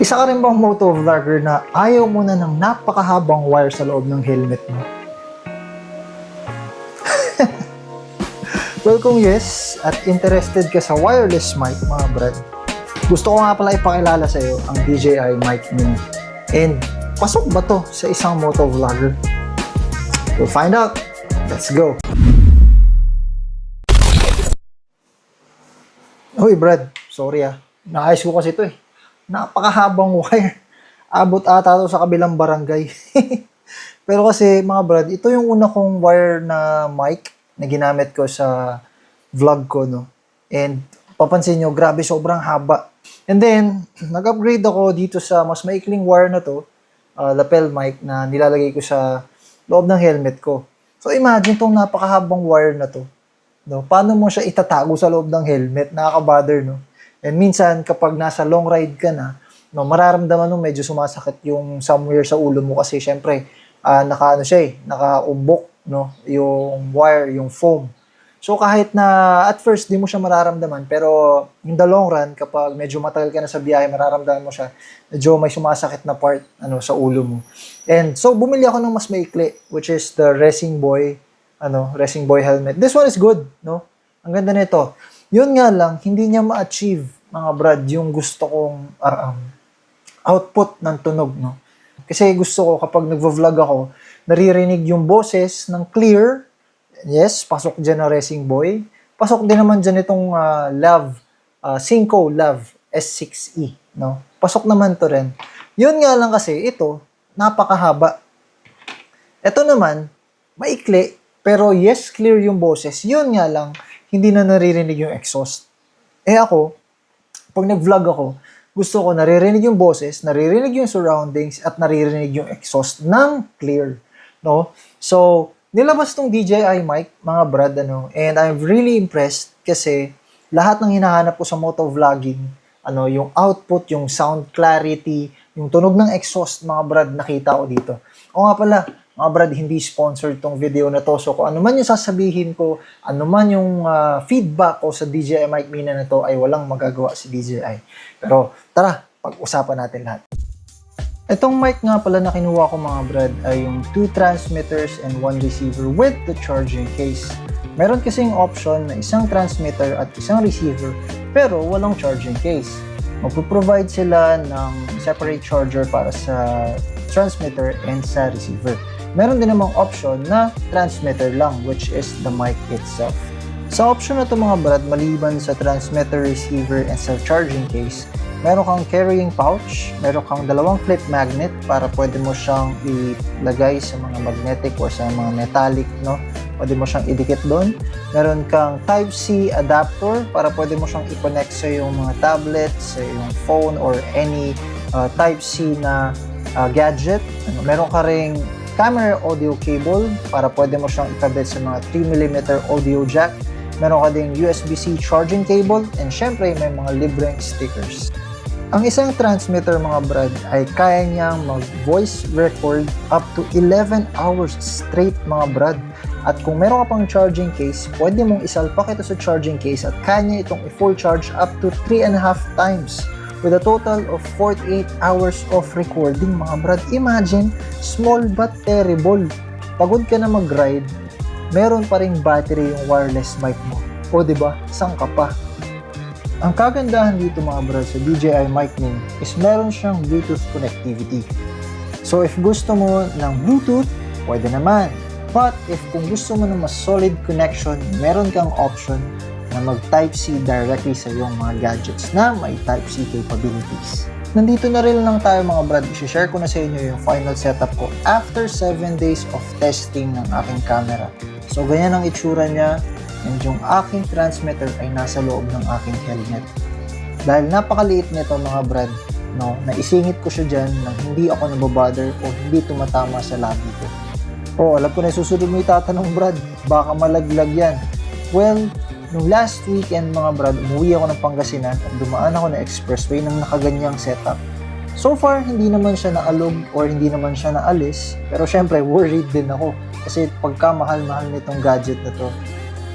Isa ka rin bang motovlogger na ayaw mo na ng napakahabang wire sa loob ng helmet mo? well, kung yes, at interested ka sa wireless mic, mga brad, gusto ko nga pala ipakilala sa iyo ang DJI Mic Mini. And pasok ba to sa isang motovlogger? We'll find out. Let's go. Hoy, Brad. Sorry ah. Naayos ko kasi ito eh. Napakahabang wire. Abot ata to sa kabilang barangay. Pero kasi, mga Brad, ito yung una kong wire na mic na ginamit ko sa vlog ko, no? And papansin nyo, grabe, sobrang haba. And then, nag-upgrade ako dito sa mas maikling wire na to, uh, lapel mic na nilalagay ko sa loob ng helmet ko. So imagine tong napakahabang wire na to. No? Paano mo siya itatago sa loob ng helmet? Nakaka-bother, no? And minsan, kapag nasa long ride ka na, no, mararamdaman mo medyo sumasakit yung somewhere sa ulo mo kasi syempre, ah, naka ano siya eh, nakaumbok, no? Yung wire, yung foam. So kahit na at first di mo siya mararamdaman, pero in the long run, kapag medyo matagal ka na sa biyahe, mararamdaman mo siya, medyo may sumasakit na part ano sa ulo mo. And so bumili ako ng mas maikli, which is the Racing Boy ano, Racing Boy helmet. This one is good, no? Ang ganda nito. Yun nga lang, hindi niya ma-achieve, mga brad, yung gusto kong ah, um, output ng tunog, no? Kasi gusto ko, kapag nagvo-vlog ako, naririnig yung boses ng clear. Yes, pasok dyan na Racing Boy. Pasok din naman dyan itong uh, Love, uh, Synco Love S6E, no? Pasok naman to rin. Yun nga lang kasi, ito, napakahaba. Ito naman, maikli, pero yes, clear yung boses. Yun nga lang, hindi na naririnig yung exhaust. Eh ako, pag nag-vlog ako, gusto ko naririnig yung boses, naririnig yung surroundings, at naririnig yung exhaust ng clear. No? So, nilabas tong DJI mic, mga brad, ano, and I'm really impressed kasi lahat ng hinahanap ko sa motovlogging, ano, yung output, yung sound clarity, yung tunog ng exhaust, mga brad, nakita ko dito. O nga pala, mga brad, hindi sponsored tong video na to. So, kung ano man yung sasabihin ko, ano man yung ah, feedback ko sa DJI Mic Mini na to, ay walang magagawa si DJI. Pero, tara, pag-usapan natin lahat. Itong mic nga pala na kinuha ko mga brad ay yung two transmitters and one receiver with the charging case. Meron kasing option na isang transmitter at isang receiver pero walang charging case. Magpo-provide sila ng separate charger para sa transmitter and sa receiver. Meron din namang option na transmitter lang which is the mic itself. Sa option na to mga brad, maliban sa transmitter, receiver, and sa charging case, meron kang carrying pouch, meron kang dalawang clip magnet para pwede mo siyang ilagay sa mga magnetic or sa mga metallic, no? Pwede mo siyang idikit doon. Meron kang Type-C adapter para pwede mo siyang i-connect sa yung mga tablet, sa yung phone, or any uh, Type-C na uh, gadget. Ano, meron ka ring camera audio cable para pwede mo siyang ikabit sa mga 3mm audio jack. Meron ka ding USB-C charging cable and syempre may mga libreng stickers. Ang isang transmitter mga brad ay kaya niyang mag-voice record up to 11 hours straight mga brad. At kung meron ka pang charging case, pwede mong isalpak ito sa charging case at kaya niya itong i-full charge up to 3 and a half times with a total of 48 hours of recording mga brad. Imagine, small but terrible. Pagod ka na mag-ride, meron pa ring battery yung wireless mic mo. O ba? Sang ka pa? Ang kagandahan dito mga brad sa DJI Mic Mini is meron siyang Bluetooth connectivity. So if gusto mo ng Bluetooth, pwede naman. But if kung gusto mo ng mas solid connection, meron kang option na mag Type-C directly sa iyong mga gadgets na may Type-C capabilities. Nandito na rin lang tayo mga brad. I-share ko na sa inyo yung final setup ko after 7 days of testing ng aking camera. So ganyan ang itsura niya and yung aking transmitter ay nasa loob ng aking helmet. Dahil napakaliit nito mga brad, no, naisingit ko siya dyan nang hindi ako nababother o hindi tumatama sa labi ko. Oh, alam ko na susunod mo itatanong brad, baka malaglag yan. Well, nung last weekend mga brad, umuwi ako ng Pangasinan at dumaan ako na expressway ng nakaganyang setup. So far, hindi naman siya naalog or hindi naman siya naalis. Pero syempre, worried din ako. Kasi pagka mahal-mahal nitong gadget na to,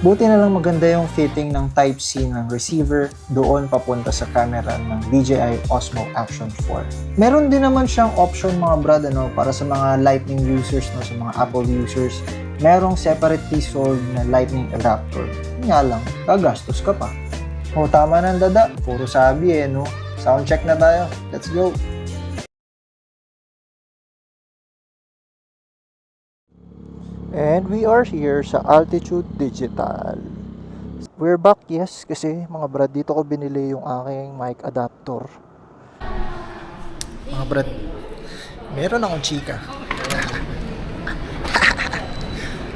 Buti na lang maganda yung fitting ng Type-C ng receiver doon papunta sa camera ng DJI Osmo Action 4. Meron din naman siyang option mga brad ano, para sa mga Lightning users, no, sa mga Apple users. Merong separately sold na Lightning adapter. Yun Nga lang, gagastos ka pa. O tama na dada, puro sabi eh no. Sound check na tayo. Let's go. And we are here sa Altitude Digital. We're back, yes, kasi mga brad, dito ko binili yung aking mic adapter. Mga brad, meron akong chika.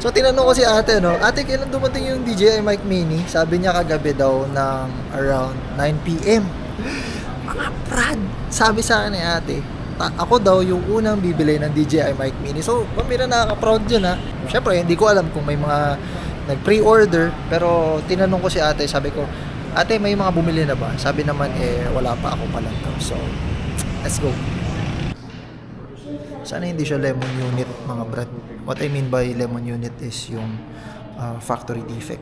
So, tinanong ko si ate, no? Ate, kailan dumating yung DJI mic mini? Sabi niya kagabi daw ng around 9pm. Mga brad, sabi sa akin ni ate, ta- ako daw yung unang bibili ng DJI mic mini. So, pamira nakaka-proud yun ha. Siyempre, hindi ko alam kung may mga nag-pre-order, pero tinanong ko si ate, sabi ko, ate, may mga bumili na ba? Sabi naman, eh, wala pa ako pa lang. So, let's go. Sana hindi siya lemon unit, mga brad. What I mean by lemon unit is yung uh, factory defect.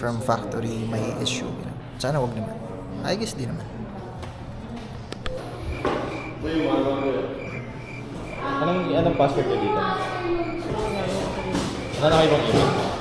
From factory, may issue. You know. Sana wag naman. I guess di naman. Anong, anong password niya dito? Wala na kayo bang email?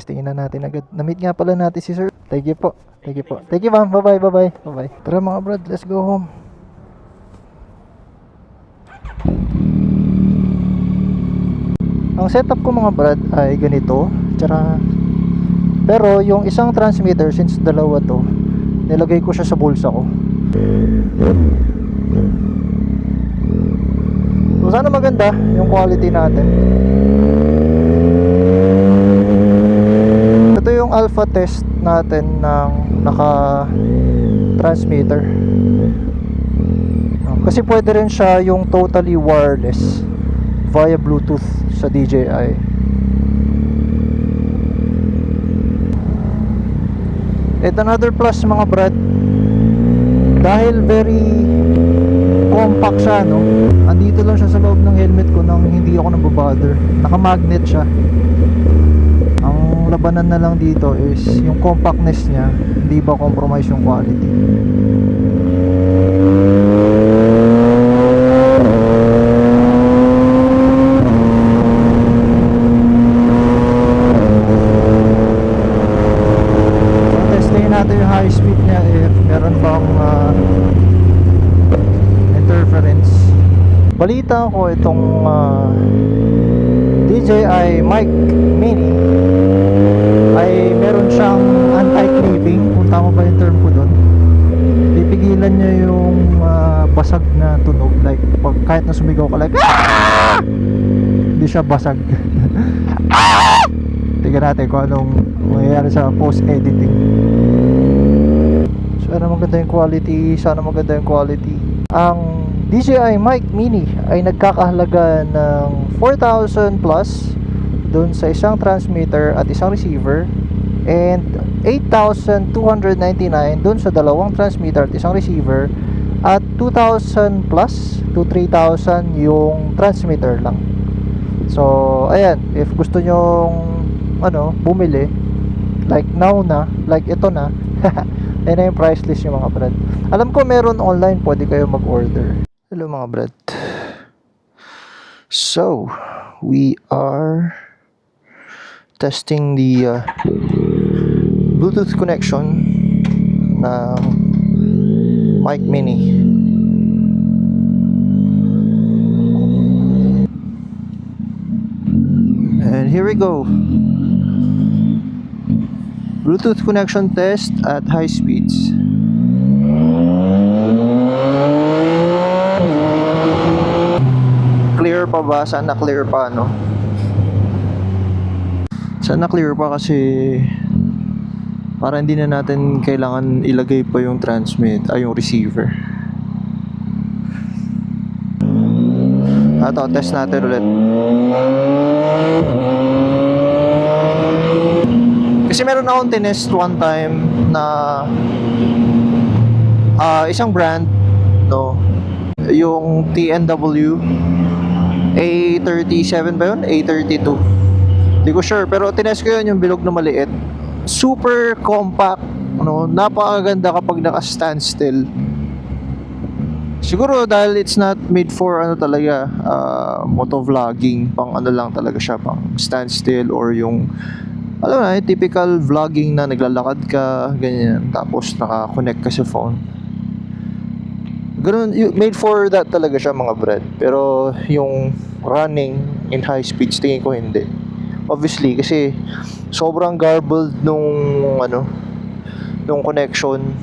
Testingin na natin agad. Na-meet nga pala natin si sir. Thank you po. Thank you po. Thank you ma'am. Bye-bye, bye-bye. Bye-bye. Tara mga brad, let's go home. Ang setup ko mga brad ay ganito. Tsara pero yung isang transmitter since dalawa to, nilagay ko siya sa bulsa ko. So sana maganda yung quality natin. Ito yung alpha test natin ng naka transmitter. Kasi pwede rin siya yung totally wireless via Bluetooth sa DJI. At another plus mga brad dahil very compact siya no andito lang siya sa loob ng helmet ko nang hindi ako nababother naka-magnet siya labanan na lang dito is yung compactness niya hindi ba compromise yung quality? Bang ah, balita ko itong ah, DJI mic kahit na sumigaw ka like "Ah!" hindi siya basag. Tignan natin kung anong mangyayari sa post editing sana maganda yung quality. Sana maganda yung quality. Ang DJI mic mini ay nagkakahalaga ng 4,000 plus doon sa isang transmitter at isang receiver and 8,299 doon sa dalawang transmitter at isang receiver at 2,000 plus to 3,000 yung transmitter lang so ayan if gusto nyong ano bumili like now na like ito na Ayan na yung price list yung mga brad. Alam ko meron online, pwede kayo mag-order. Hello mga brad. So, we are testing the uh, Bluetooth connection ng mic mini. And here we go. Bluetooth connection test at high speeds. Clear pa ba? Sana clear pa, no? Sana clear pa kasi para hindi na natin kailangan ilagay pa yung transmit ay yung receiver. Ato, test natin ulit. Kasi meron akong tinest one time na ah, isang brand no yung TNW A37 ba yun? A32 Hindi ko sure pero tinest ko yun yung bilog na maliit super compact ano, napakaganda kapag naka standstill siguro dahil it's not made for ano talaga uh, motovlogging pang ano lang talaga siya pang standstill or yung alam na, yung typical vlogging na naglalakad ka, ganyan, tapos naka-connect ka sa phone. Ganun, made for that talaga siya mga brad. Pero yung running in high speeds, tingin ko hindi. Obviously, kasi sobrang garbled nung ano, nung connection.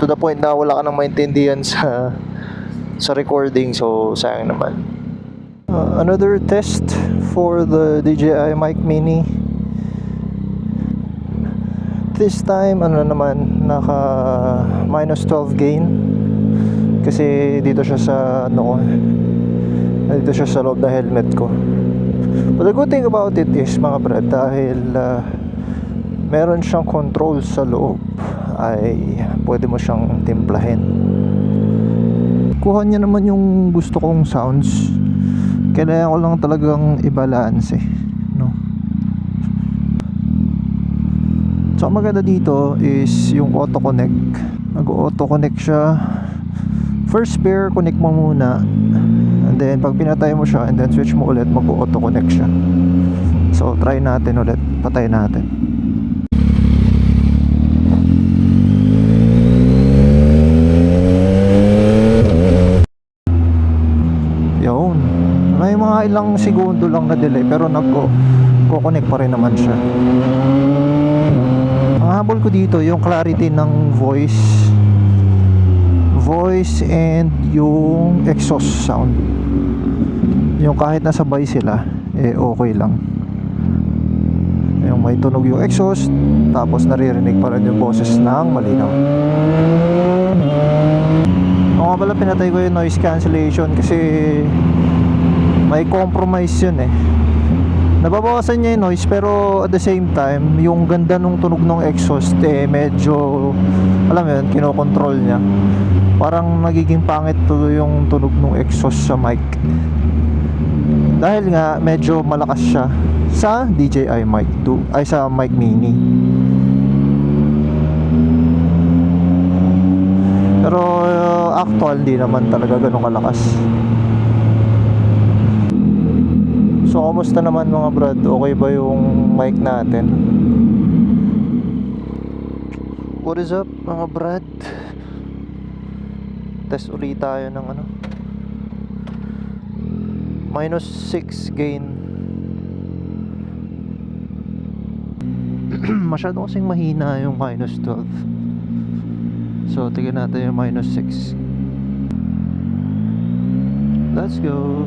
To the point na wala ka nang maintindihan sa sa recording, so sayang naman. Uh, another test for the DJI Mic Mini this time ano naman naka minus 12 gain kasi dito siya sa ano ko dito siya sa loob ng helmet ko but the good thing about it is mga brad dahil ah, meron siyang control sa loob ay pwede mo siyang timplahin kuha niya naman yung gusto kong sounds kailangan ko lang talagang i-balance eh no So, ang maganda dito is yung auto connect. Nag-auto connect siya. First pair, connect mo muna. And then, pag pinatay mo siya, and then switch mo ulit, mag-auto connect siya. So, try natin ulit. Patay natin. Yun. May mga ilang segundo lang na delay, pero nag-connect pa rin naman siya. Ang habol ko dito, yung clarity ng voice voice and yung exhaust sound yung kahit nasabay sila eh okay lang. Yung may tunog yung exhaust tapos naririnig pa rin yung boses ng malinaw. O nga pala pinatay ko yung noise cancellation kasi may compromise yun eh. Nababawasan niya yung noise pero at the same time yung ganda nung tunog ng exhaust eh medyo alam mo yun kinokontrol niya. Parang nagiging pangit yung tunog ng exhaust sa mic dahil nga medyo malakas siya sa DJI mic 2 ay sa mic mini pero uh, actual hindi naman talaga ganun kalakas So, kumusta naman mga brad? Okay ba yung mic natin? What is up mga brad? Test ulit tayo ng ano Minus 6 gain Masyado kasing mahina yung minus 12 So, tignan natin yung minus 6 Let's go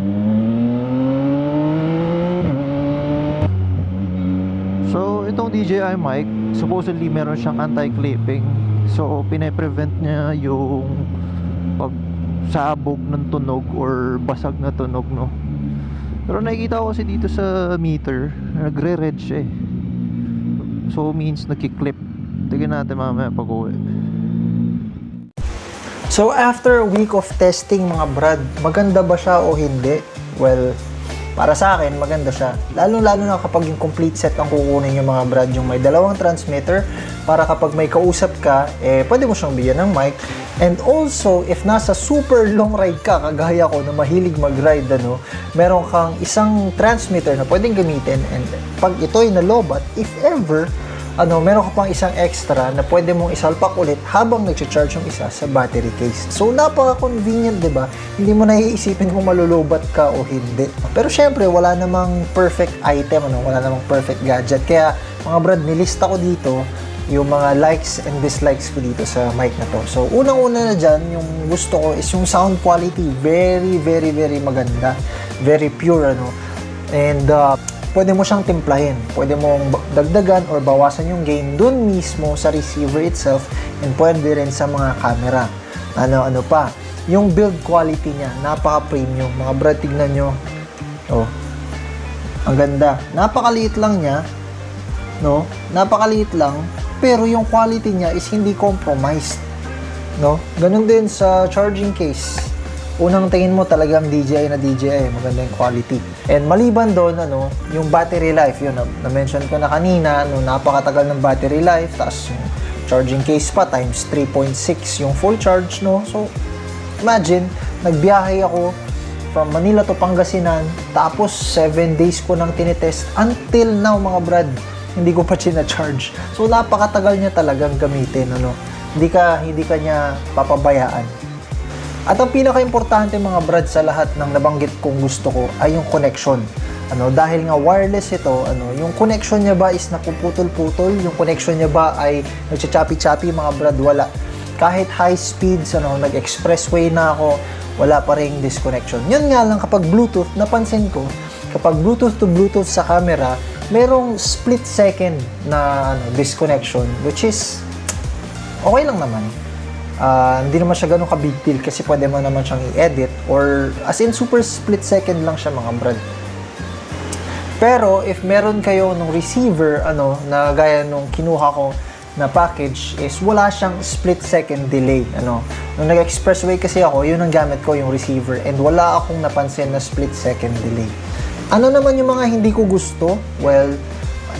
So, itong DJI mic, supposedly meron siyang anti-clipping. So, pine-prevent niya yung pagsabog ng tunog or basag na tunog, no? Pero nakikita ko kasi dito sa meter, nagre-red siya eh. So, means nagki-clip. Tignan natin mamaya pag uwi. So, after a week of testing mga brad, maganda ba siya o hindi? Well, para sa akin, maganda siya. Lalo-lalo na kapag yung complete set ang kukunin yung mga brad, yung may dalawang transmitter, para kapag may kausap ka, eh, pwede mo siyang bigyan ng mic. And also, if nasa super long ride ka, kagaya ko na mahilig mag-ride, ano, meron kang isang transmitter na pwedeng gamitin and pag ito'y nalobat, if ever, ano, meron ka pang isang extra na pwede mong isalpak ulit habang nag-charge yung isa sa battery case. So, napaka-convenient, di ba? Hindi mo naiisipin kung malulubat ka o hindi. Pero syempre, wala namang perfect item, ano? wala namang perfect gadget. Kaya, mga brad, nilista ko dito yung mga likes and dislikes ko dito sa mic na to. So, unang-una na dyan, yung gusto ko is yung sound quality. Very, very, very maganda. Very pure, ano. And, uh, pwede mo siyang timplahin. Pwede mong dagdagan or bawasan yung gain dun mismo sa receiver itself and pwede rin sa mga camera. Ano, ano pa. Yung build quality niya, napaka-premium. Mga brad, tignan nyo. Oh, ang ganda. Napakaliit lang niya, no? Napakaliit lang, pero yung quality niya is hindi compromised, no? Ganun din sa charging case. Unang tingin mo talagang DJI na DJI, maganda yung quality. And maliban doon, ano, yung battery life, yun, na- na-mention ko na kanina, ano, napakatagal ng battery life, tapos yung charging case pa, times 3.6 yung full charge, no? So, imagine, nagbiyahe ako from Manila to Pangasinan, tapos 7 days ko nang tinetest until now mga brad, hindi ko pa charge So napakatagal niya talagang gamitin ano. Hindi ka hindi ka niya papabayaan. At ang pinaka-importante mga brad sa lahat ng nabanggit kong gusto ko ay yung connection. Ano, dahil nga wireless ito, ano, yung connection niya ba is napuputol-putol, yung connection niya ba ay nagchachapi-chapi mga brad, wala. Kahit high speeds, ano, nag-expressway na ako, wala pa ring disconnection. Yun nga lang kapag Bluetooth, napansin ko, kapag Bluetooth to Bluetooth sa camera, merong split second na ano, disconnection, which is okay lang naman. Ah, hindi naman siya ganun ka big deal kasi pwede mo naman siyang i-edit or as in super split second lang siya mga brad. Pero if meron kayo nung receiver ano na gaya nung kinuha ko na package is wala siyang split second delay ano. Nung nag-expressway kasi ako, yun ang gamit ko yung receiver and wala akong napansin na split second delay. Ano naman yung mga hindi ko gusto? Well,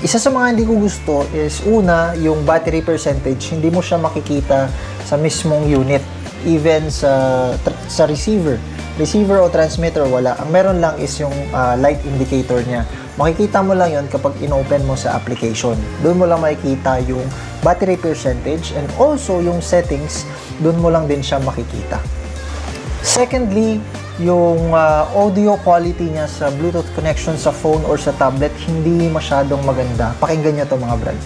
isa sa mga hindi ko gusto is una, yung battery percentage, hindi mo siya makikita sa mismong unit even sa sa receiver. Receiver o transmitter wala. Ang meron lang is yung ah, light indicator niya. Makikita mo lang yon kapag inopen mo sa application. Doon mo lang makikita yung battery percentage and also yung settings, doon mo lang din siya makikita. Secondly, yung ah, audio quality niya sa Bluetooth connection sa phone or sa tablet hindi masyadong maganda. Pakinggan niyo to mga brad.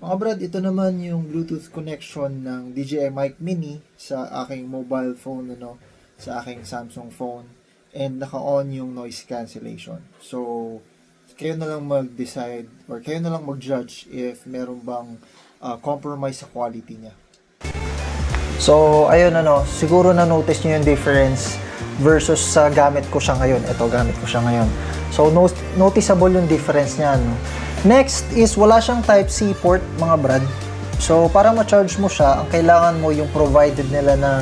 Mga brad, ito naman yung Bluetooth connection ng DJI Mic Mini sa aking mobile phone, ano, sa aking Samsung phone. And naka-on yung noise cancellation. So, kayo na lang mag-decide or kayo na lang mag-judge if meron bang ah, compromise sa quality niya. So, ayun ano, siguro na-notice nyo yung difference versus sa gamit ko siya ngayon. Ito, gamit ko siya ngayon. So, no- noticeable yung difference niya. No? Next is, wala siyang Type-C port, mga brad. So, para ma-charge mo siya, ang kailangan mo yung provided nila na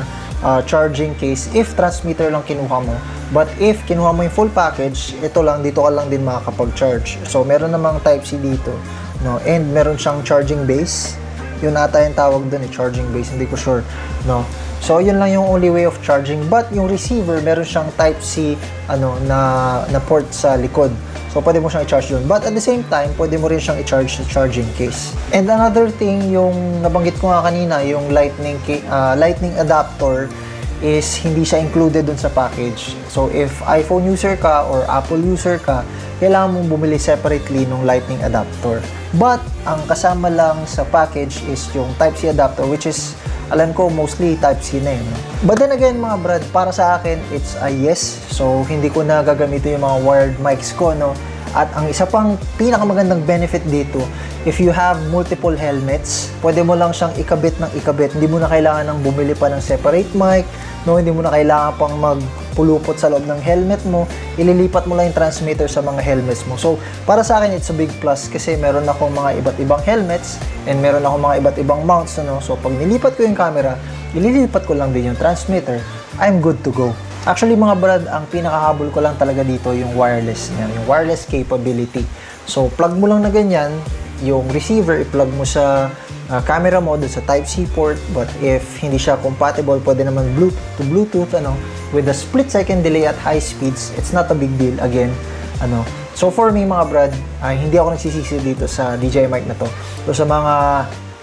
ah, charging case if transmitter lang kinuha mo. But if kinuha mo yung full package, ito lang, dito ka lang din makakapag-charge. So, meron namang Type-C dito. No? And meron siyang charging base yun ata yung tawag doon eh, charging base, hindi ko sure, no? So, yun lang yung only way of charging. But, yung receiver, meron siyang Type-C, ano, na, na port sa likod. So, pwede mo siyang i-charge doon. But, at the same time, pwede mo rin siyang i-charge sa charging case. And another thing, yung nabanggit ko nga kanina, yung lightning, ah, lightning adapter, is hindi siya included dun sa package. So, if iPhone user ka or Apple user ka, kailangan mong bumili separately ng lightning adapter. But, ang kasama lang sa package is yung Type-C adapter, which is, alam ko, mostly Type-C na yun. But then again, mga brad, para sa akin, it's a yes. So, hindi ko na gagamitin yung mga wired mics ko, no? At ang isa pang pinakamagandang benefit dito, if you have multiple helmets, pwede mo lang siyang ikabit ng ikabit. Hindi mo na kailangan ng bumili pa ng separate mic, no? Hindi mo na kailangan pang magpulupot sa loob ng helmet mo. Ililipat mo lang yung transmitter sa mga helmets mo. So, para sa akin, it's a big plus kasi meron akong mga iba't ibang helmets and meron akong mga iba't ibang mounts, ano? So, pag nilipat ko yung camera, ililipat ko lang din yung transmitter, I'm good to go. Actually mga brad, ang pinakahabol ko lang talaga dito yung wireless niya, yung wireless capability. So plug mo lang na ganyan, yung receiver i-plug mo sa uh, camera mo dun sa Type-C port but if hindi siya compatible, pwede naman Bluetooth to Bluetooth ano, with a split second delay at high speeds, it's not a big deal again. Ano, so for me mga brad, ay hindi ako nagsisisi dito sa DJI mic na to. So sa mga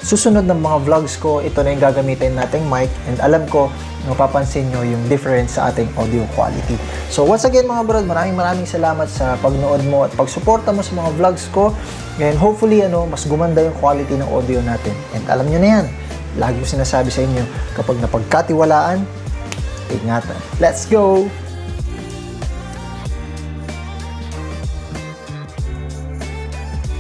susunod ng mga vlogs ko, ito na yung gagamitin nating mic and alam ko, mapapansin nyo yung difference sa ating audio quality. So once again mga brad, maraming maraming salamat sa pagnood mo at pagsuporta mo sa mga vlogs ko and hopefully ano, mas gumanda yung quality ng audio natin. And alam nyo na yan, lagi ko sinasabi sa inyo, kapag napagkatiwalaan, ingatan. Let's go!